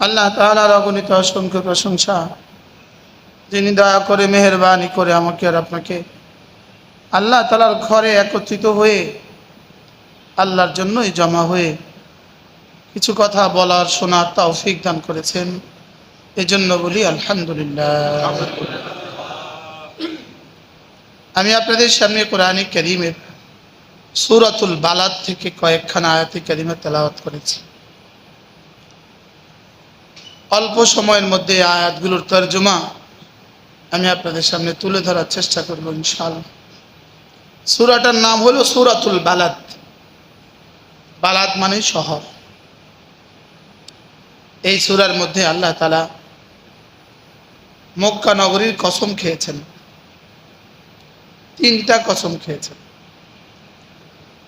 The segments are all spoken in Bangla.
আল্লাহ তাআলার অগণিত অসংখ্য প্রশংসা। যিনি দয়া করে, মেহেরবানি করে আমাকে আর আপনাকে আল্লাহ তালার ঘরে একত্রিত হয়ে আল্লাহর জন্যই জমা হয়ে কিছু কথা বলার, শোনার তৌফিক দান করেছেন। এজন্য বলি আলহামদুলিল্লাহ। আমি আপনাদের সামনে কোরআনে করিমের সুরাতুল বালাদ থেকে কয়েকখানা আয়াতি করিমে তেলাওয়াত করেছি। অল্প সময়ের মধ্যে আয়াতগুলোর তর্জমা আমি আপনাদের সামনে তুলে ধরার চেষ্টা করব ইনশাআল্লাহ। সুরাটার নাম হলো সুরাতুল বালাদ। বালাদ মানে শহর। এই সুরার মধ্যে আল্লাহ তালা মক্কা নগরীর কসম খেয়েছেন। তিনটা কসম খেয়েছেন।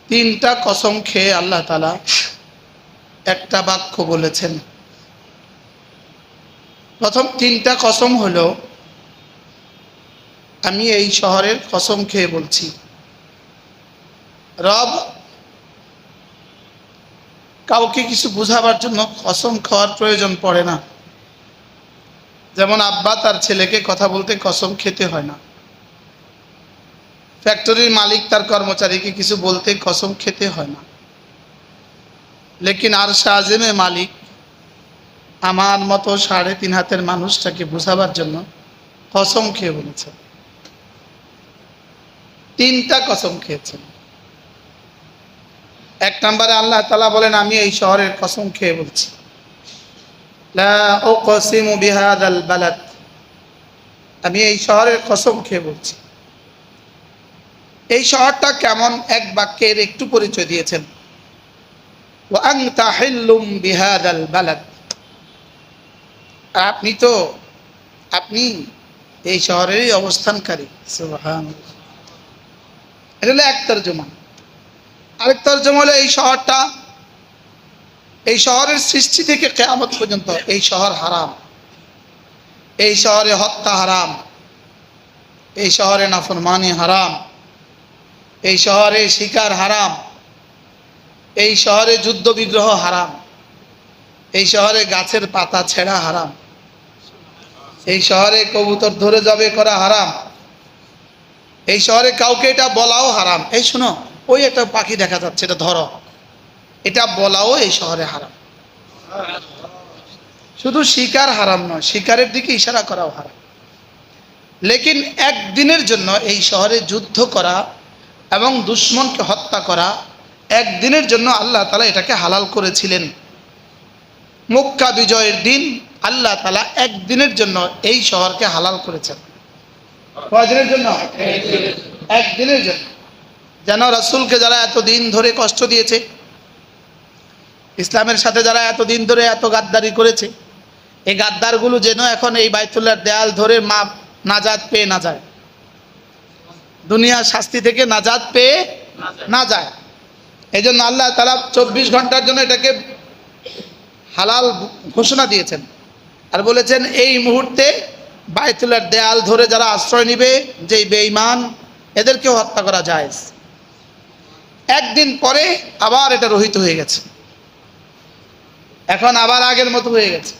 তিনটা কসম খেয়ে আল্লাহ তালা একটা বাক্য বলেছেন প্রথম তিনটা কসম হলো, আমি এই শহরের কসম খেয়ে বলছি। রব, কাউকে কিছু বুঝাবার জন্য কসম খাওয়ার প্রয়োজন পড়ে না। যেমন আব্বা তার ছেলেকে কথা বলতে কসম খেতে হয় না। ফ্যাক্টরির মালিক তার কর্মচারীকে কিছু বলতে কসম খেতে হয় না। লেকিন আর শাহজেমে মালিক আমার মতো সাড়ে তিন হাতের মানুষটাকে বুঝাবার জন্য কসম খেয়ে বলেছেন তিনটা কসম খেয়েছেন এক নম্বরে আল্লাহ তালা বলেন, আমি এই শহরের কসম খেয়ে বলছি। লা উকসিমু বিহাদাল বালাদ। আমি এই শহরের কসম খেয়ে বলছি। এই শহরটা কেমন এক বাক্যের একটু পরিচয় দিয়েছেন। ওয়া আনতা হিল্লুম বিহাদাল বালাদ। আর আপনি তো আপনি এই শহরেরই অবস্থানকারী। এটা হলো এক তর্জমা। আরেক তর্জমা হলো এই শহরটা এই শহরের সৃষ্টি থেকে কেয়ামত পর্যন্ত এই শহর হারাম। এই শহরে হত্যা হারাম। এই শহরে নাফরমানি হারাম। এই শহরে শিকার হারাম। এই শহরে যুদ্ধ বিগ্রহ হারাম। এই শহরে গাছের পাতা ছেঁড়া হারাম। এই শহরে কবুতর ধরে যাবে করা হারাম। এই শহরে কাউকে এটা বলাও হারাম। এই শোনো, ওই একটা পাখি দেখা যাচ্ছে, এটা ধরো। এটা বলাও এই শহরে হারাম। শুধু শিকার হারাম নয়, শিকারের দিকে ইশারা করাও হারাম। লেকিন একদিনের জন্য এই শহরে যুদ্ধ করা এবং দুশ্মনকে হত্যা করা একদিনের জন্য আল্লাহ তালা এটাকে হালাল করেছিলেন। মক্কা বিজয়ের দিন আল্লাহ তালা একদিনের জন্য এই শহরকে হালাল করেছেন। কয়দিনের জন্য? একদিনের জন্য। যেন রাসুলকে যারা এত দিন ধরে কষ্ট দিয়েছে, ইসলামের সাথে যারা এত দিন ধরে এত গাদ্দারি করেছে, এই গাদ্দারগুলো যেন এখন এই বাইতুল্লার দেয়াল ধরে মা নাজাদ পেয়ে না যায়। দুনিয়ার শাস্তি থেকে নাজাদ পেয়ে না যায়। এই জন্য আল্লাহ তারা চব্বিশ ঘণ্টার জন্য এটাকে হালাল ঘোষণা দিয়েছেন। আর বলেছেন, এই মুহূর্তে বায়তুল্লার দেয়াল ধরে যারা আশ্রয় নিবে, যেই বেঈমান, এদেরকেও হত্যা করা যায় একদিন পরে আবার এটা রহিত হয়ে গেছে। এখন আবার আগের মতো হয়ে গেছে।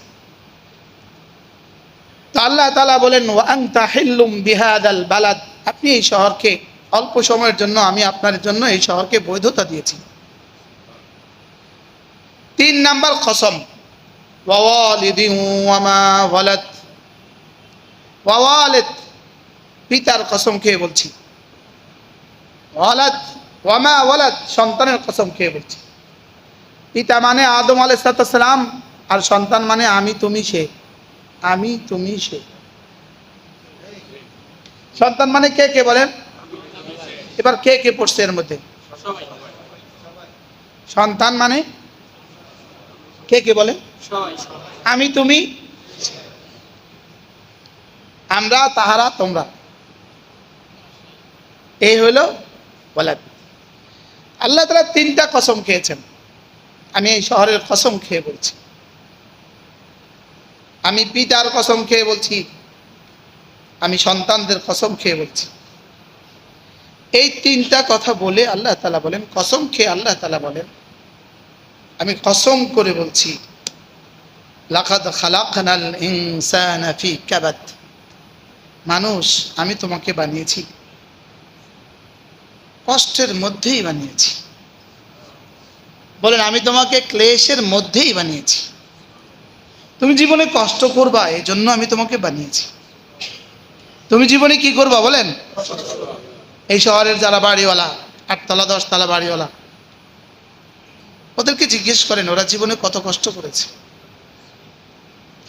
তো আল্লাহ তালা বলেন ওয়াংতা হিল্লুম বিহাদাল বালাদ। আপনি এই শহরকে অল্প সময়ের জন্য, আমি আপনার জন্য এই শহরকে বৈধতা দিয়েছি। তিন নাম্বার কসম। ওয়ালিদি ওয়ামা ওয়ালাদ। ওয়ালিদ পিতার কসম খেয়ে বলছি। ওয়ালাদ সন্তানের কসম খেয়ে বলছি। পিতা মানে আদম আলাইসালাম আর সন্তান মানে আমি, তুমি সে। আমি, তুমি সে। সন্তান মানে কে কে বলেন? এবার কে কে পড়ছে এর মধ্যে? সন্তান মানে কে কে বলেন? আমি, তুমি? আমরা, তাহারা, তোমরা। এই হইল বলা আল্লাহ তালা তিনটা কসম খেয়েছেন। আমি এই শহরের কসম খেয়ে বলছি। আমি পিতার কসম খেয়ে বলছি। আমি সন্তানদের কসম খেয়ে বলছি। এই তিনটা কথা বলে আল্লাহ তালা বলেন, কসম খেয়ে আল্লাহ তালা বলেন। আমি কসম করে বলছি। লাকাদ খালাকনাল ইনসানা ফি কাবাদ মানুষ, আমি তোমাকে বানিয়েছি। কষ্টের মধ্যেই বানিয়েছি। বলেন, আমি তোমাকে ক্লেশের মধ্যেই বানিয়েছি। তুমি জীবনে কষ্ট করবা এই জন্য আমি তোমাকে বানিয়েছি। তুমি জীবনে কি করবা, বলেন? এই শহরের যারা বাড়িওয়ালা, আটতলা, দশতলা বাড়িওয়ালা, ওদেরকে জিজ্ঞেস করেন, ওরা জীবনে কত কষ্ট করেছে?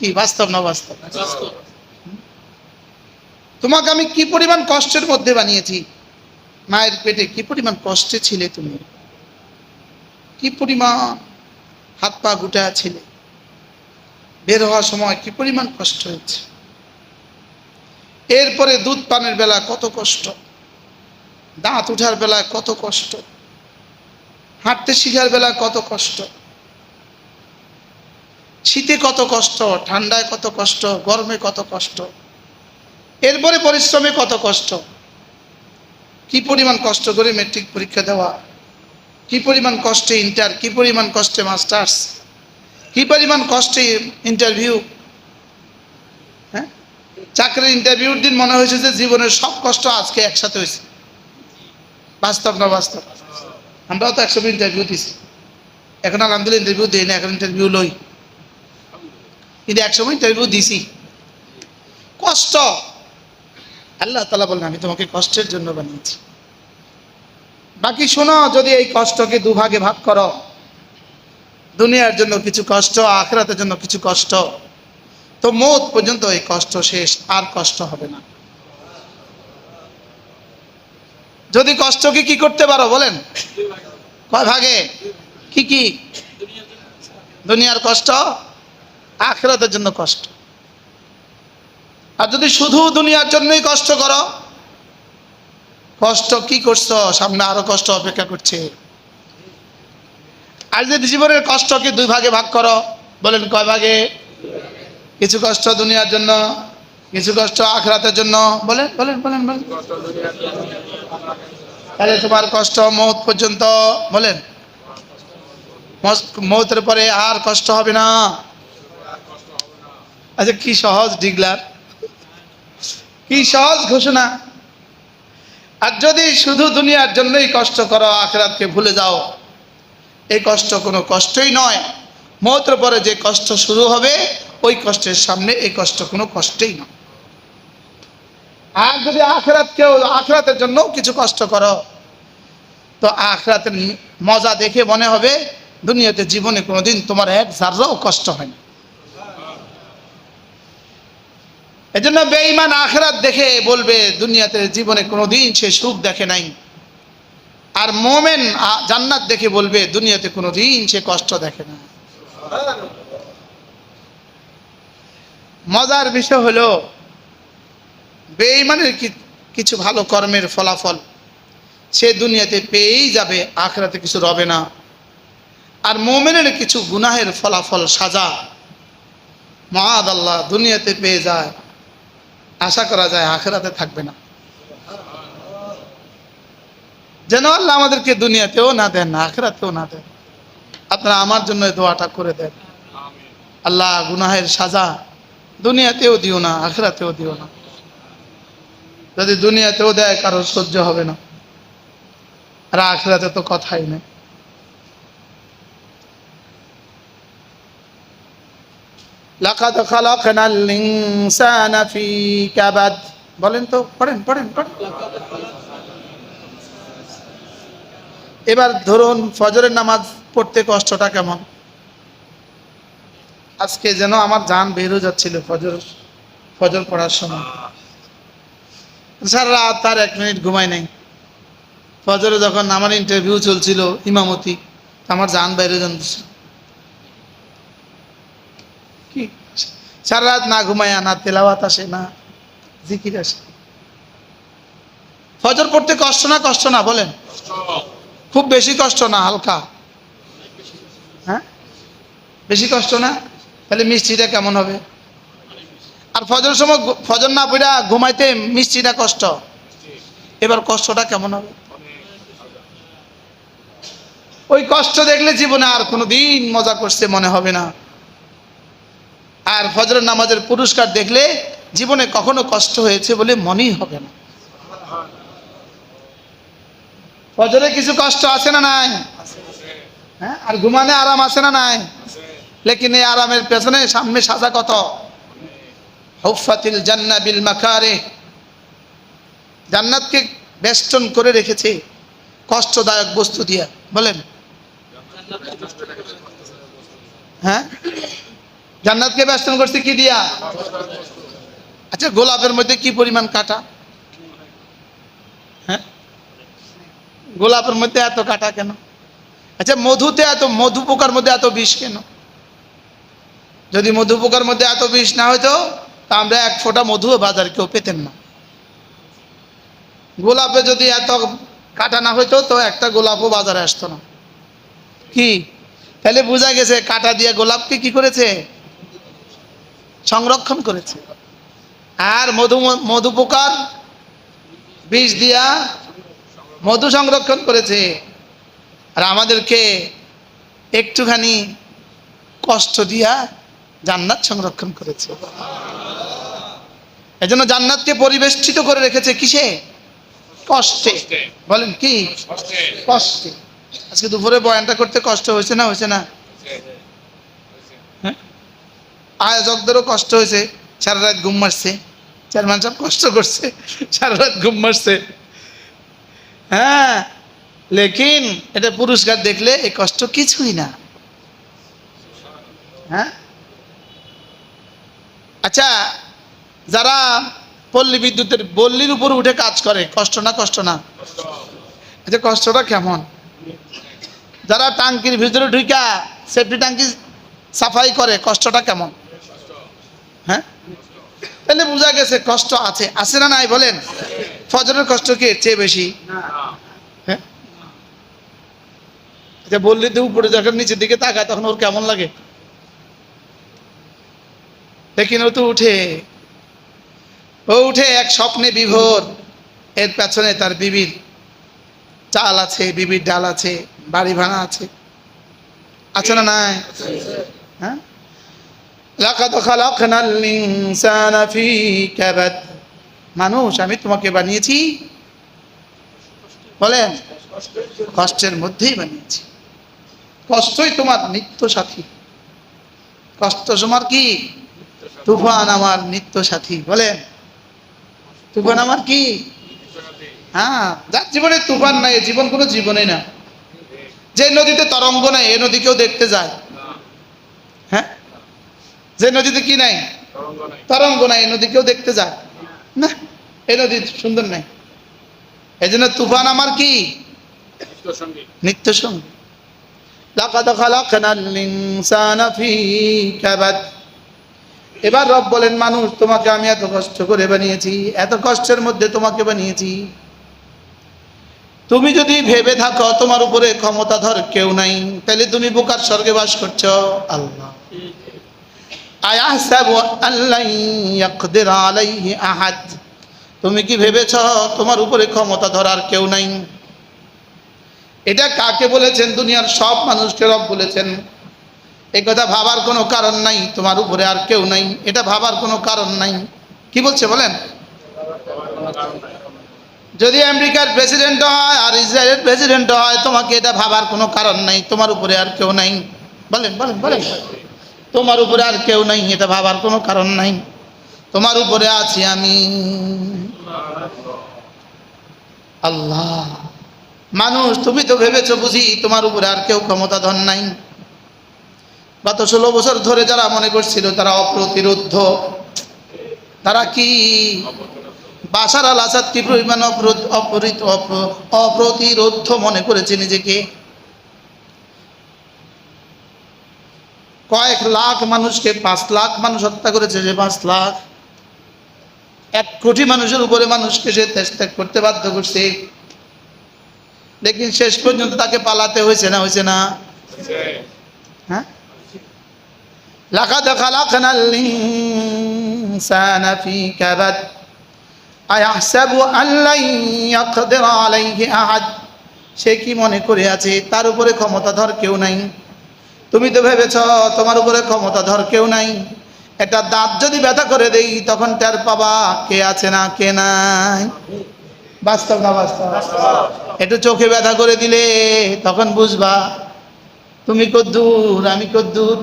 কি? বাস্তব না বাস্তব? তোমাকে আমি কি পরিমাণ কষ্টের মধ্যে বানিয়েছি? মায়ের পেটে কি পরিমাণ কষ্টে ছিলে তুমি? কি পরিমাণ হাত পা গুটা ছিলে? বের হওয়ার সময় কি পরিমাণ কষ্ট হয়েছে? এরপরে দুধ পানের বেলা কত কষ্ট? দাঁত উঠার বেলায় কত কষ্ট? হাঁটতে শিখার বেলা কত কষ্ট? শীতে কত কষ্ট, ঠান্ডায় কত কষ্ট, গরমে কত কষ্ট, এরপরে পরিশ্রমে কত কষ্ট। কি পরিমাণ কষ্ট করে মেট্রিক পরীক্ষা দেওয়া? কি পরিমাণ কষ্টে ইন্টার কি পরিমাণ কষ্টে মাস্টার্স কি পরিমাণ কষ্টে ইন্টারভিউ হ্যাঁ? চাকরির ইন্টারভিউর দিন মনে হয়েছে যে জীবনের সব কষ্ট আজকে একসাথে হয়েছে। বাস্তব না বাস্তব? আমরাও তো একসময় ইন্টারভিউ দিছি। এখন আলহামদুলিল্লাহ ইন্টারভিউ দিই না, এখন ইন্টারভিউ লই। কিন্তু একসময় ইন্টারভিউ দিছি। কষ্ট। আল্লাহ তালা বলেন আমি তোমাকে কষ্টের জন্য বানিয়েছি। বাকি শোনো, যদি এই কষ্টকে দুভাগে ভাগ করো, দুনিয়ার জন্য কিছু কষ্ট, আখরাতের জন্য কিছু কষ্ট, তো মত পর্যন্ত এই কষ্ট শেষ, আর কষ্ট হবে না। যদি কষ্টকে কি করতে পারো, বলেন। কয় ভাগে? কি কি? দুনিয়ার কষ্ট। আখরাতের জন্য কষ্ট। আর যদি শুধু দুনিয়ার জন্যই কষ্ট করো, কষ্ট কি করছ? সামনে আরও কষ্ট অপেক্ষা করছে। আর যদি জীবনের কষ্টকে দুই ভাগে ভাগ করো, বলেন কয় ভাগে? কিছু কষ্ট দুনিয়ার জন্য, কিছু কষ্ট আখরাতের জন্য, বলেন বলেন বলেন বলেন। তাহলে তোমার কষ্ট মৌত পর্যন্ত, বলেন। মৌতের পরে আর কষ্ট হবে না। আচ্ছা কি সহজ ডিগলার? কি সহজ ঘোষণা? আর যদি শুধু দুনিয়ার জন্যই কষ্ট করো, আখরাতকে ভুলে যাও, এই কষ্ট কোনো কষ্টই নয়। মৌতের পরে যে কষ্ট শুরু হবে, ওই কষ্টের সামনে এই কষ্ট কোনো কষ্টই নয়। আর যদি আখরাতকেও, আখরাতের জন্য কিছু কষ্ট করো, তো আখরাতের মজা দেখে মনে হবে, দুনিয়াতে জীবনে কোনোদিন তোমার এক জাররাও কষ্ট হয় না। এজন্য বেঈমান আখরাত দেখে বলবে, দুনিয়াতে জীবনে কোনোদিন সে সুখ দেখে নাই। আর মোমেন জান্নাত দেখে বলবে, দুনিয়াতে কোনোদিন সে কষ্ট দেখে না। মজার বিষয় হলো, বেঈমানের কিছু ভালো কর্মের ফলাফল, সে দুনিয়াতে পেয়েই যাবে, আখরাতে কিছু রবে না। আর মোমেনের কিছু গুনাহের ফলাফল, সাজা মহাদ আল্লাহ দুনিয়াতে পেয়ে যায়। আশা করা যায় আখেরাতে থাকবে না। যেন আল্লাহ আমাদেরকে দুনিয়াতেও না দেন না আখেরাতেও না দেন। আপনারা আমার জন্য দোয়াটা করে দেন। আল্লাহ গুনাহের সাজা দুনিয়াতেও দিও না, আখেরাতেও দিও না। যদি দুনিয়াতেও দেয়, কারও সহ্য হবে না। আর আখেরাতে তো কথাই নেই। লাকাদ খালাকনাল ইনসানা ফি কাবাদ। বলেন তো, পড়েন পড়েন পড়েন। এবার ধরুন ফজরের নামাজ পড়তে কষ্টটা কেমন? আজকে যেন আমার জান বের যাচ্ছিল ফজর ফজর পড়ার সময়। সারা রাত তার এক মিনিট ঘুমাই নাই। ফজরে যখন আমার ইন্টারভিউ চলছিল ইমামতি, আমার জান বাইরে জানতেছে সারা রাত না ঘুমায়, না তেলাওয়াত আসে, না জিকির আসে। ফজর পড়তে কষ্ট না কষ্ট না, বলেন? খুব বেশি কষ্ট না, হালকা? হ্যাঁ? বেশি কষ্ট না? তাহলে মিষ্টিটা কেমন হবে? আর ফজর সময় ফজর না পড়া ঘুমাইতে মিষ্টিটা কষ্ট? এবার কষ্টটা কেমন হবে? ওই কষ্ট দেখলে জীবনে আর কোনো দিন মজা করছে মনে হবে না। আর ফজরের নামাজের পুরস্কার দেখলে জীবনে কখনো কষ্ট হয়েছে বলে মনেই হবে না। ফজরে কিছু কষ্ট আছে না নাই? হ্যাঁ? আর ঘুমানে আরাম আছে না নাই? লেকিন এই আরামের পেছনে সামনে সাজা কত? হুফাতিল জান্না বিল মাকারে জান্নাতকে বেষ্টন করে রেখেছে কষ্টদায়ক বস্তু দিয়া। বলেন। হ্যাঁ? জান্নাতকে বেষ্টন করছে কি দিয়া? আচ্ছা গোলাপের মধ্যে কি পরিমাণ কাটা? হ্যাঁ? গোলাপের মধ্যে এত কাটা কেন? আচ্ছা মধুতে এত, মধু পোকার মধ্যে এত বিষ কেন? যদি মধু পোকার মধ্যে এত বিষ না হইতো, তা আমরা এক ফোঁটা মধু বাজার কেউ পেতেন না। গোলাপে যদি এত কাটা না হইতো, তো একটা গোলাপও বাজারে আসতো না। কি? তাহলে বোঝা গেছে, কাটা দিয়ে গোলাপকে কি করেছে? সংরক্ষণ করেছে। আর মধু মধু পোকার বিষ দিয়া মধু সংরক্ষণ করেছে। আর আমাদেরকে একটুখানি কষ্ট দিয়া জান্নাত সংরক্ষণ করেছে। এজন্য জান্নাতকে পরিবেষ্টিত করে রেখেছে কিসে? কষ্টে। বলেন কি? কষ্টে। আজকে দুপুরে বয়ানটা করতে কষ্ট হয়েছে না? হয়েছে না? আয়োজকদেরও কষ্ট হয়েছে। সারা রাত ঘুম মারছে চেয়ারম্যান সাহেব কষ্ট করছে। সারা রাত ঘুম মারছে হ্যাঁ লেকিন এটা পুরস্কার দেখলে এই কষ্ট কিছুই না। হ্যাঁ? আচ্ছা যারা পল্লী বিদ্যুতের বল্লির উপর উঠে কাজ করে, কষ্ট না কষ্ট না? আচ্ছা কষ্টটা কেমন? যারা টাঙ্কির ভিতরে ঢুকা সেফটি টাঙ্কি সাফাই করে, কষ্টটা কেমন? হ্যাঁ? তাহলে বোঝা গেছে কষ্ট আছে। আছে না নাই বলেন? ফজরের কষ্ট কি চেয়ে বেশি? হ্যাঁ? আচ্ছা বললি তো উপরে যখন নিচের দিকে তাকায় তখন ওর কেমন লাগে? লেকিন ও তো উঠে। ও উঠে এক স্বপ্নে বিভোর। এর পেছনে তার বিবির চাল আছে, বিবির ডাল আছে, বাড়ি ভাড়া আছে। আছে না নাই? হ্যাঁ? লাকাদ খালাকনাল ইনসানা ফি কাবাদ। মানুষ, আমি তোমাকে বানিয়েছি। বলেন, কষ্টের মধ্যেই বানিয়েছি। কষ্টই তোমার নিত্য সাথী কষ্ট তোমার কি? তুফান আমার নিত্য সাথী বলেন, তুফান আমার কি? হ্যাঁ যার জীবনে তুফান নাই জীবন কোনো জীবনে না। যে নদীতে তরঙ্গ নাই, এ নদীকেও দেখতে যায়। যে নদীতে কি নাই? তরঙ্গ নাই নদী কেউ দেখতে যায়। না এ নদী সুন্দর নাই। এই জন্য তুফান আমার কি? নিত্য সঙ্গী এবার রব বলেন মানুষ তোমাকে আমি এত কষ্ট করে বানিয়েছি এত কষ্টের মধ্যে তোমাকে বানিয়েছি। তুমি যদি ভেবে থাকো তোমার উপরে ক্ষমতাধর কেউ নাই তাহলে তুমি বোকার স্বর্গে বাস করছ। আল্লাহ। আয়াহসাবু আল্লাহ ইয়াকদির আলাইহি আহাদ। তুমি কি ভেবেছ তোমার উপরে ক্ষমতা ধরার কেউ নাই? এটা কাকে বলেছেন? দুনিয়ার সব মানুষকে রব বলেছেন। এই কথা ভাবার কোনো কারণ নাই, তোমার উপরে আর কেউ নাই। এটা ভাবার কোনো কারণ নাই। কি বলছে বলেন? যদি আমেরিকার প্রেসিডেন্ট হয় আর ইসরায়েলের প্রেসিডেন্ট হয়, তোমাকে এটা ভাবার কোনো কারণ নাই, তোমার উপরে আর কেউ নাই। বলেন বলেন বলেন। তোমার উপরে আর কেউ নাই, এটা ভাবার কোনো কারণ নাই। তোমার উপরে আছি আমি। আল্লাহ, মানুষ, তুমি তো ভেবেছো বুঝি তোমার উপরে আর কেউ ক্ষমতা ধন নাই। গত ষোলো বছর ধরে যারা মনে করছিল তারা অপ্রতিরোধ তারা কি? বাসার আল আসাদ কি পরিমাণ অপ্র- অপরিত- অপ্র- অপ্রতিরোধ মনে করেছে নিজেকে। কয়েক লাখ মানুষকে, পাঁচ লাখ মানুষ হত্যা করেছে যে পাঁচ লাখ। এক কোটি মানুষের উপরে মানুষকে সে ত্যাগ করতে বাধ্য করছে। লেকিন শেষ পর্যন্ত তাকে পালাতে হয়েছে না হয়েছে না? হ্যাঁ? লাকাদ খালাকনাল ইনসানা কাবাদ। আয়াহসাবু আল্লান ইয়াকদির আলাইহি আহাদ। সে কি মনে করে আছে? তার উপরে ক্ষমতাধর কেউ নাই। তুমি তো ভেবেছ, তোমার উপরে ক্ষমতাধর কেউ নাই। এটা দাঁত যদি ব্যথা করে দেই, তখন টের পাবা কে আছে না, কে নাই? বাস্তব না বাস্তব? একটু চোখে ব্যথা করে দিলে তখন বুঝবা, তুমি কদ্দূর আমি কদ্দূর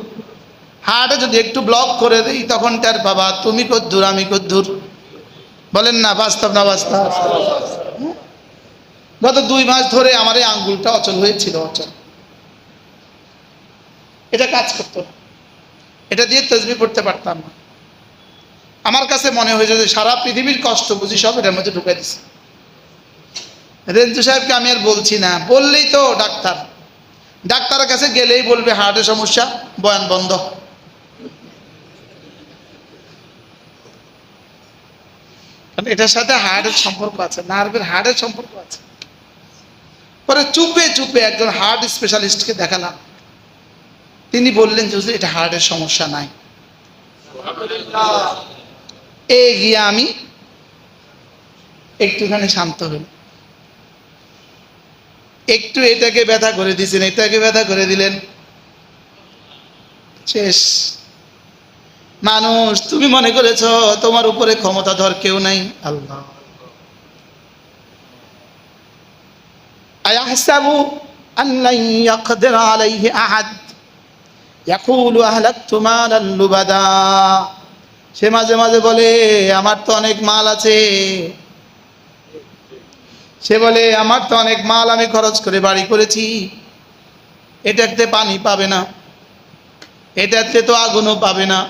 হার্টে যদি একটু ব্লক করে দিই, তখন টের পাবা তুমি কদ্দূর আমি কদ্দূর বলেন না, বাস্তব না বাস্তব? গত দুই মাস ধরে আমার এই আঙ্গুলটা অচল হয়েছিল, অচল। এটা কাজ করতো। না এটা দিয়ে তসবি পড়তে পারতাম না। আমার কাছে মনে হয়েছে যে সারা পৃথিবীর কষ্ট বুঝি সব এটার মধ্যে ঢুকে দিছে। রেঞ্জু সাহেবকে আমি আর বলছি না। বললেই তো ডাক্তার। ডাক্তারের কাছে গেলেই বলবে, হার্টের সমস্যা, বয়ান বন্ধ। কারণ এটার সাথে হার্টের সম্পর্ক আছে, নার্ভের হার্টের সম্পর্ক আছে। পরে চুপে চুপে একজন হার্ট স্পেশালিস্টকে দেখালাম। তিনি বললেন যে হুজুর, এটা হার্টের সমস্যা নাই। এ গিয়ে আমি একটুখানি শান্ত হল একটু এটাকে ব্যথা করে দিয়েছেন এটাকে ব্যথা করে দিলেন। শেষ। মানুষ তুমি মনে করেছ তোমার উপরে ক্ষমতা ধর কেউ নাই? আল্লাহ। আয়াহসাবু আল্লাহ ইয়াকদির আলাইহি আহাদ। ইয়াকুলু আহলাকতু মালান লুবাদা সে মাঝে মাঝে বলে, আমার তো অনেক মাল আছে। সে বলে, আমার তো অনেক মাল আমি খরচ করে বাড়ি করেছি। এটাতে পানি পাবে না। এটাতে তো আগুনও পাবে না।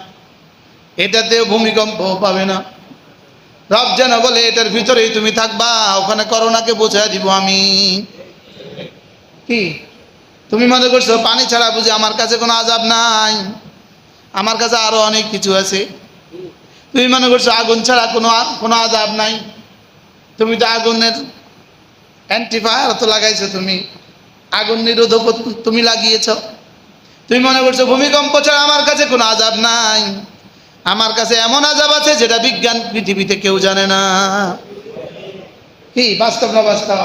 এটাতেও ভূমিকম্প পাবে না। রব যেন বলে, এটার ভিতরেই তুমি থাকবা। ওখানে করোনাকে বোঝায় দিব আমি। কি? তুমি মনে করছ, পানি ছাড়া বুঝি আমার কাছে কোনো আজাব নাই? আমার কাছে আরও অনেক কিছু আছে। তুমি মনে করছ, আগুন ছাড়া কোনো কোনো আজাব নাই? তুমি তো আগুনের অ্যান্টিফায়ার তো লাগাইছো তুমি। আগুন নিরোধক তুমি লাগিয়েছ। তুমি মনে করছ, ভূমিকম্প ছাড়া আমার কাছে কোনো আজাব নাই। আমার কাছে এমন আজাব আছে যেটা বিজ্ঞান পৃথিবীতে কেউ জানে না। কি? বাস্তব না বাস্তব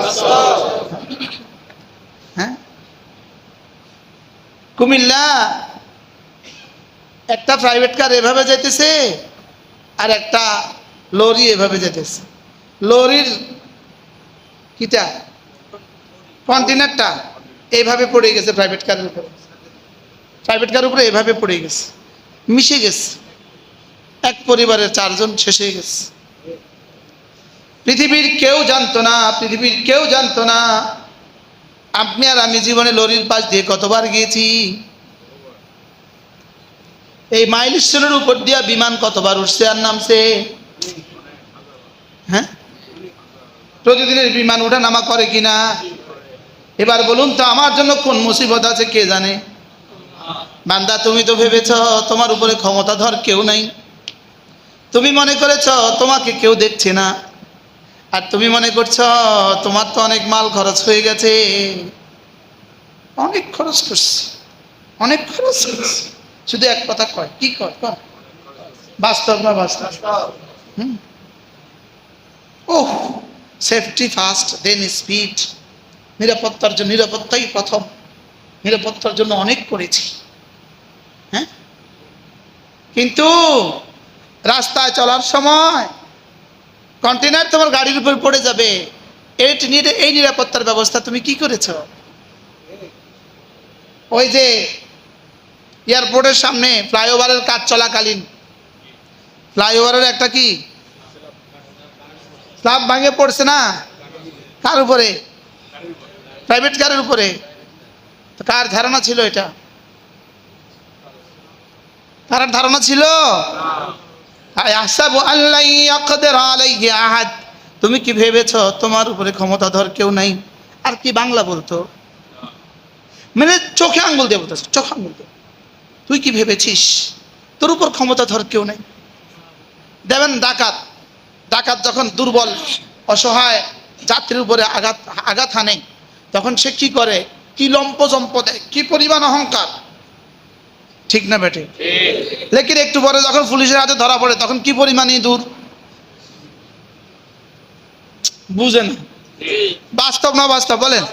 হ্যাঁ কুমিল্লা। একটা প্রাইভেট কার এভাবে যেতেছে আর একটা লরি এভাবে যেতেছে। লরির কিটা? কন্টেনারটা এইভাবে পড়ে গেছে প্রাইভেট কারের উপরে। প্রাইভেট কার উপরে এভাবে পড়ে গেছে। মিশে গেছে। এক পরিবারের চারজন শেষ হয়ে গেছে। পৃথিবীর কেউ জানতো না, পৃথিবীর কেউ জানতো না আপনি আর আমি জীবনে লরির পাশ দিয়ে কতবার গিয়েছি? এই মাইল স্টোনের উপর দিয়া বিমান কতবার উঠছে আর নামছে? হ্যাঁ? প্রতিদিনের বিমান ওঠা নামা করে কিনা এবার বলুন তো, আমার জন্য কোন মুসিবত আছে কে জানে? বান্দা, তুমি তো ভেবেছ তোমার উপরে ক্ষমতা ধর কেউ নাই। তুমি মনে করেছ তোমাকে কেউ দেখছে না। আর তুমি মনে করছ, তোমার তো অনেক মাল খরচ হয়ে গেছে। অনেক খরচ করছি। অনেক খরচ করছি। শুধু এক কথা কয়, কি কয় কয়? বাস্তব না বাস্তব? হুম? ওহ সেফটি ফার্স্ট দেন স্পিড নিরাপত্তার জন্য, নিরাপত্তাই প্রথম। নিরাপত্তার জন্য অনেক করেছি। হ্যাঁ? কিন্তু রাস্তায় চলার সময় কন্টেনার তোমার গাড়ির উপর পড়ে যাবে। এই এই নিরাপত্তার ব্যবস্থা তুমি কি করেছ? ওই যে এয়ারপোর্টের সামনে ফ্লাইওভারের কাজ চলাকালীন। ফ্লাইওভারের একটা কি? স্ল্যাব ভাঙে পড়ছে না? কার উপরে? প্রাইভেট কারের উপরে। কার ধারণা ছিল এটা? কার ধারণা ছিল? তুমি কি ভেবেছ তোমার উপরে ক্ষমতাধর কেউ নাই? আর কি বাংলা বলতো? মানে চোখে আঙ্গুল দিয়ে বলতেছে, চোখে আঙ্গুল দিয়ে। তুই কি ভেবেছিস? তোর উপর ক্ষমতাধর কেউ নেই। দেবেন ডাকাত। ডাকাত যখন দুর্বল, অসহায় যাত্রীর উপরে আঘাত আঘাত হানে, তখন সে কি করে? কি লম্প জম্প দেয়? কি পরিমাণ অহংকার? ঠিক না বেটে লেকিন একটু পরে যখন পুলিশের হাতে ধরা পড়ে তখন কি পরিমাণ দূর না। বাস্তব না বাস্তব বলেন।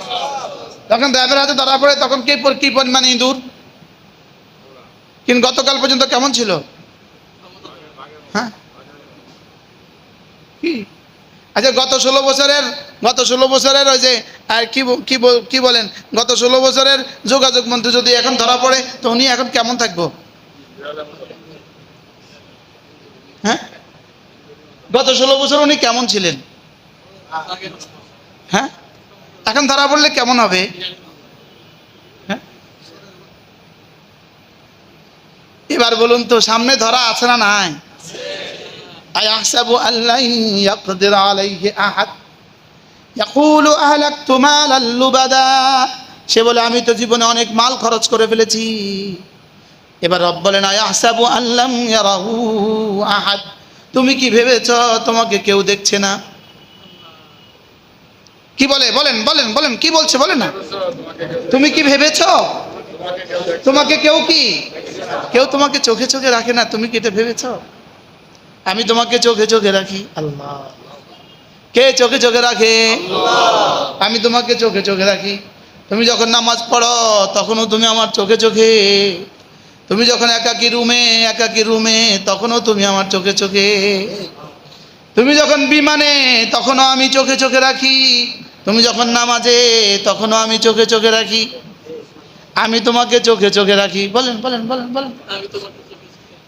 যখন র্যাবের হাতে ধরা পড়ে তখন কি কি পরিমাণ ইঁদুর? কিন্তু গতকাল পর্যন্ত কেমন ছিল? হ্যাঁ? কি? আচ্ছা গত ষোলো বছরের গত ষোলো বছরের ওই যে, আর কি কি বলেন? গত ষোলো বছরের যোগাযোগ মন্ত্রী যদি এখন ধরা পড়ে, তো উনি এখন কেমন থাকব? হ্যাঁ? গত ষোলো বছর উনি কেমন ছিলেন? হ্যাঁ? এখন ধরা পড়লে কেমন হবে? হ্যাঁ? এবার বলুন তো, সামনে ধরা আছে না নাই? আই আল্লাহ ইয়াকদির আলাইহি আহাদ। সে বলে, আমি তো জীবনে অনেক মাল খরচ করে ফেলেছি। এবার রব বলেন আল্লাম আহাদ। তুমি কি ভেবেছ তোমাকে কেউ দেখছে না? কি বলে? বলেন বলেন বলেন, কি বলছে বলে না। তুমি কি ভেবেছ? তোমাকে কেউ কি? কেউ তোমাকে চোখে চোখে রাখে না? তুমি কি এটা ভেবেছ? আমি তোমাকে চোখে চোখে রাখি। আল্লাহ। কে চোখে চোখে রাখে? আমি তোমাকে চোখে চোখে রাখি। তুমি যখন নামাজ পড়ো তখনও তুমি আমার চোখে চোখে। তুমি যখন একাকি রুমে একাকি রুমে তখনও তুমি আমার চোখে চোখে। তুমি যখন বিমানে তখনও আমি চোখে চোখে রাখি। তুমি যখন নামাজে তখনও আমি চোখে চোখে রাখি। আমি তোমাকে চোখে চোখে রাখি। বলেন বলেন বলেন বলেন।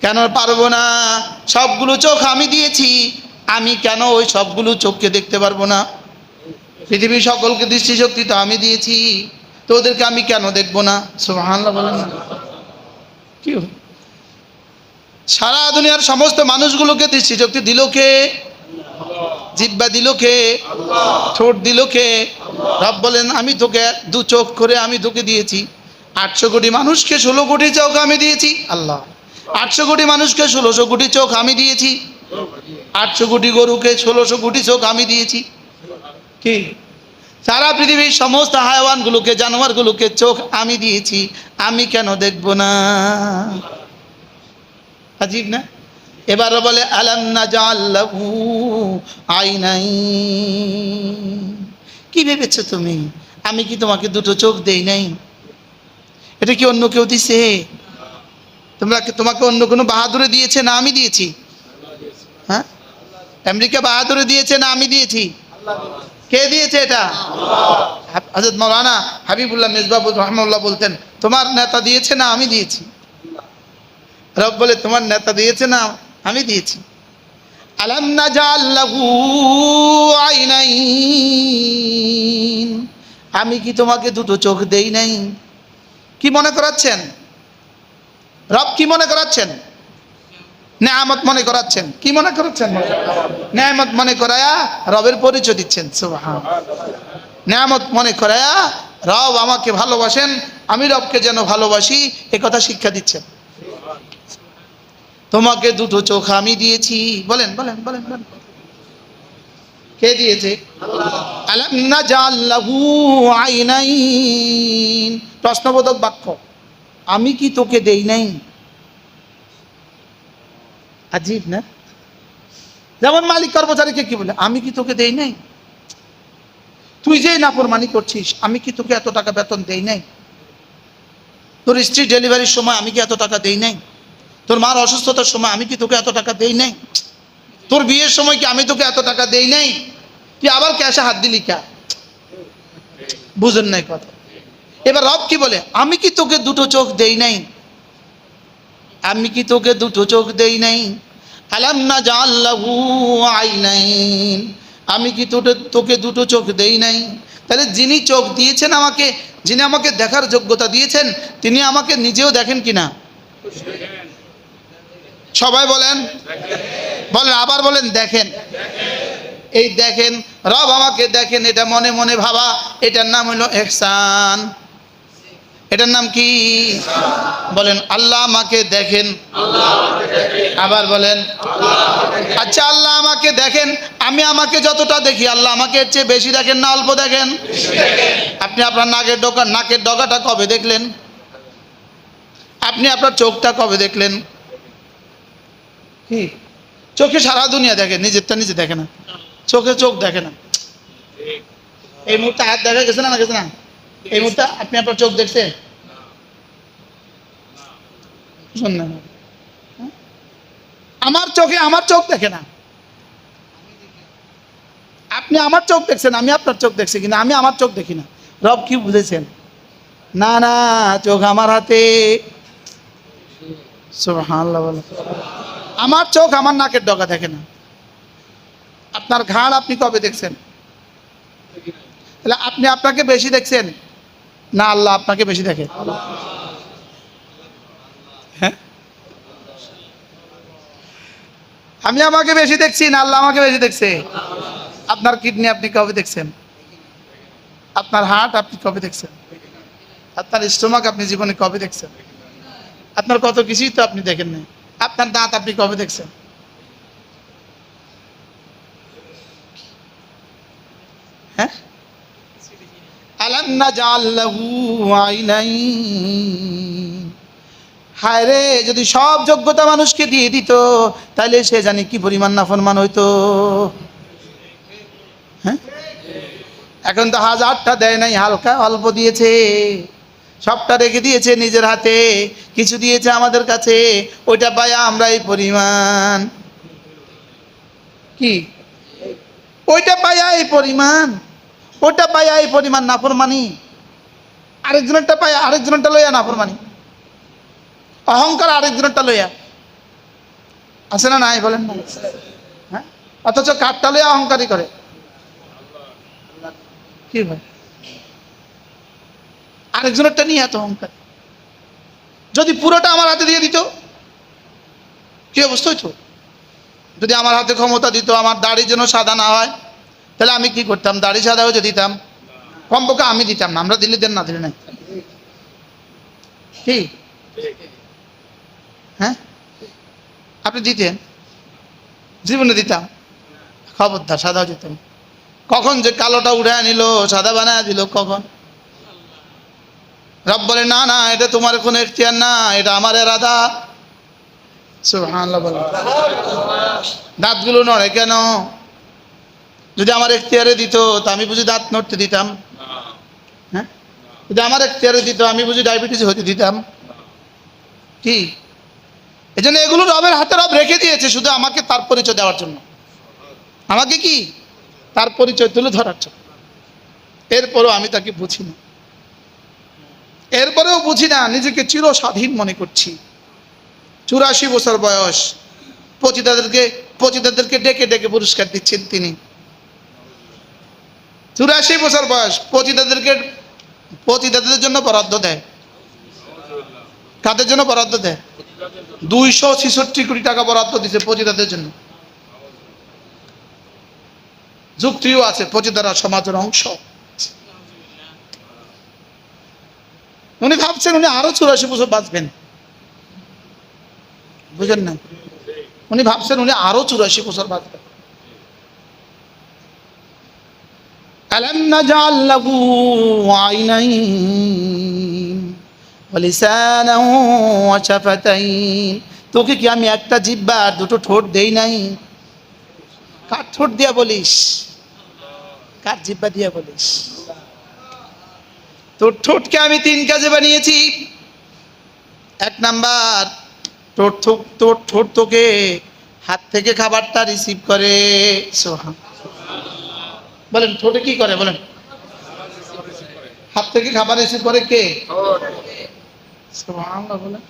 কেন পারব না? সবগুলো চোখ আমি দিয়েছি। আমি কেন ওই সবগুলো চোখকে দেখতে পারব না? পৃথিবীর সকলকে দৃষ্টিশক্তি তো আমি দিয়েছি, তো ওদেরকে আমি কেন দেখব না? না। কি সারা দুনিয়ার সমস্ত মানুষগুলোকে দৃষ্টিশক্তি দিল কে? জিব্বা দিল কে? ঠোঁট দিল কে? রব বলেন, আমি তোকে দু চোখ করে আমি তোকে দিয়েছি। আটশো কোটি মানুষকে ষোলো কোটি চোখ আমি দিয়েছি, আল্লাহ। আটশো কোটি মানুষকে ষোলোশো কোটি চোখ আমি দিয়েছি। আটশো কোটি গরুকে ষোলোশো কোটি চোখ আমি দিয়েছি। কি? সারা পৃথিবীর সমস্ত হায়াওয়ানগুলোকে, জানোয়ারগুলোকে চোখ আমি দিয়েছি। আমি কেন দেখব না? আজীব না? এবার বলে, আলাম না জাল্লাহু আইনাই কি ভেবেছো তুমি? আমি কি তোমাকে দুটো চোখ দেই নাই? এটা কি অন্য কেউ দিছে? তোমরা তোমাকে অন্য কোনো বাহাদুরে দিয়েছে না আমি দিয়েছি? হ্যাঁ? আমেরিকা বাহাদুরে দিয়েছে না আমি দিয়েছি? কে দিয়েছে এটা? হজরত মৌলানা হাবিবুল্লাহ মেজবাবু রহমুল্লাহ বলতেন, তোমার নেতা দিয়েছে না আমি দিয়েছি। রব বলে, তোমার নেতা দিয়েছে না আমি দিয়েছি। আমি কি তোমাকে দুটো চোখ দেই নাই? কি মনে করাচ্ছেন? রব কি মনে করাচ্ছেন? নেয়ামত মনে করাচ্ছেন? কি মনে করাচ্ছেন? নেয়ামত মনে করায়া রবের পরিচয় দিচ্ছেন। নেয়ামত মনে করায়া রব আমাকে ভালোবাসেন, আমি রবকে যেন ভালোবাসি, এ কথা শিক্ষা দিচ্ছেন। তোমাকে দুটো চোখ আমি দিয়েছি। বলেন বলেন বলেন বলেন। কে দিয়েছে? নাজাল্লাহু আইনাইন। প্রশ্নবোধক বাক্য, আমি কি তোকে দেই নাই? আজীব না? যেমন মালিক কর্মচারীকে কি বলে, আমি কি তোকে দেই নাই? তুই যে নাফরমানি করছিস, আমি কি তোকে এত টাকা বেতন দেই নাই? তোর স্ত্রী ডেলিভারির সময় আমি কি এত টাকা দেই নাই? তোর মার অসুস্থতার সময় আমি কি তোকে এত টাকা দেই নাই? তোর বিয়ের সময় কি আমি তোকে এত টাকা দেই নাই? তুই আবার ক্যাশে হাত দিলি কে? বুঝেন নাই কথা। এবার রব কি বলে, আমি কি তোকে দুটো চোখ দেই নাই? আমি কি তোকে দুটো চোখ দেই নাই? আলাম না জাল্লাহু আইনাইন। আমি কি তোকে তোকে দুটো চোখ দেই নাই? তাহলে যিনি চোখ দিয়েছেন আমাকে, যিনি আমাকে দেখার যোগ্যতা দিয়েছেন, তিনি আমাকে নিজেও দেখেন কি না সবাই বলেন। বলেন, আবার বলেন, দেখেন। এই দেখেন, রব আমাকে দেখেন, এটা মনে মনে ভাবা, এটার নাম হলো এহসান। এটার নাম কি? বলেন, আল্লাহ আমাকে দেখেন। আবার বলেন আচ্ছা আল্লাহ আমাকে দেখেন, আমি আমাকে যতটা দেখি, আল্লাহ আমাকে এর চেয়ে বেশি দেখেন না অল্প দেখেন? আপনি আপনার নাকের ডোকা নাকের ডগাটা কবে দেখলেন? আপনি আপনার চোখটা কবে দেখলেন? কি? চোখে সারা দুনিয়া দেখে, নিজেরটা নিজে দেখে না। চোখে চোখ দেখে না। এই মুহূর্তে হাত দেখা গেছে না না গেছে না? এই মুহূর্তে আপনি আপনার চোখ দেখছেন? আমার চোখে আমার চোখ দেখে না। আপনি আমার চোখ দেখছেন, আমি আপনার চোখ দেখছি কিন্তু আমি আমার চোখ দেখি না। রব কি বুঝেছেন? না না, চোখ আমার হাতে। আমার চোখ আমার নাকের ডগা দেখে না। আপনার ঘাড় আপনি কবে দেখছেন? তাহলে আপনি আপনাকে বেশি দেখছেন? না, আল্লাহ আপনাকে বেশি দেখে। হ্যাঁ? আমি আমাকে বেশি দেখছি না আল্লাহ আমাকে বেশি দেখছে। আপনার কিডনি আপনি কবে দেখছেন? আপনার হার্ট আপনি কবে দেখছেন? আপনার স্টোমাক আপনি জীবনে কবে দেখছেন? আপনার কত কিছুই তো আপনি দেখেন নাই। আপনার দাঁত আপনি কবে দেখছেন? হ্যাঁ? আলাম আইনাইন। হায় রে, যদি সব যোগ্যতা মানুষকে দিয়ে দিত তাহলে সে জানি কি পরিমাণ নাফরমান হইতো। হ্যাঁ? এখন তো হাজারটা দেয় নাই, হালকা অল্প দিয়েছে। সবটা রেখে দিয়েছে নিজের হাতে, কিছু দিয়েছে আমাদের কাছে, ওইটা পাই আমরা এই পরিমাণ। কি? ওইটা পাইয়া এই পরিমাণ। ওটা পাইয়া এই পরিমাণ নাফরমানি। আরেকজনেরটা পাইয়া আরেকজনেরটা লইয়া নাফরমানি। অহংকার আরেকজনেরটা লইয়া। আছে না নাই বলেন না হ্যাঁ? অথচ কাঠটা লইয়া অহংকারই করে। কি ভাই? আরেকজনেরটা নিয়ে এত অহংকার। যদি পুরোটা আমার হাতে দিয়ে দিত, কি অবস্থা হইতো? যদি আমার হাতে ক্ষমতা দিত, আমার দাড়ি যেন সাদা না হয় তাহলে আমি কি করতাম? দাড়ি সাদা হয়ে দিতাম? কমপক্ষে আমি দিতাম না, আমরা দিলে দেন না, দিলে নাই। কি? হ্যাঁ? আপনি দিতেন? জীবনে দিতাম। খবরদার, সাদাও দিতাম কখন যে কালোটা উঠে নিল সাদা বানায় দিল, কখন? রব বলে, না না, এটা তোমার কোনো এখতিয়ার না, এটা আমার এরাদা। সুবহানাল্লাহ বলে দাঁতগুলো নড়ে কেন? যদি আমার এখতিয়ারে দিত তা আমি বুঝি দাঁত নড়তে দিতাম। হ্যাঁ? যদি আমার এখতিয়ারে দিত আমি বুঝি ডায়াবেটিস হতে দিতাম। কি? এই জন্য এগুলো রবের হাতে রব রেখে দিয়েছে শুধু আমাকে তার পরিচয় দেওয়ার জন্য। আমাকে কি? তার পরিচয় তুলে ধরার জন্য। এরপরও আমি তাকে বুঝি না। এরপরেও বুঝি না নিজেকে চির স্বাধীন মনে করছি। চুরাশি বছর বয়স। পচিতাদেরকে পচিতাদেরকে ডেকে ডেকে পুরস্কার দিচ্ছেন তিনি। চুরাশি বছর বয়স পচিতাদেরকে পচিতাদের জন্য বরাদ্দ দেয়। কাদের জন্য বরাদ্দ দেয়? দুইশো ছেষট্টি কোটি টাকা বরাদ্দ দিচ্ছে পচিতাদের জন্য। যুক্তিও আছে পচিতারা সমাজের অংশ। উনি ভাবছেন উনি আরও চুরাশি বছর বাঁচবেন। বুঝেন না? উনি ভাবছেন উনি আরও চুরাশি বছর বাঁচবেন। ألم نجعل له عينين ولسانا وشفتين তোকে কি আমি একটা জিব্বা আর দুটো ঠোঁট দেই নাই কার ঠোঁট দিয়া বলিস কার জিব্বা দিয়া বলিস তোর ঠোঁটকে আমি তিন কাজে বানিয়েছি এক নাম্বার তোর ঠোঁট তোর ঠোঁট তোকে হাত থেকে খাবারটা রিসিভ করে সোহা বলেন ঠোঁটে কি করে? বলেন। হাত থেকে খাবার এসে করে কে? বলেন।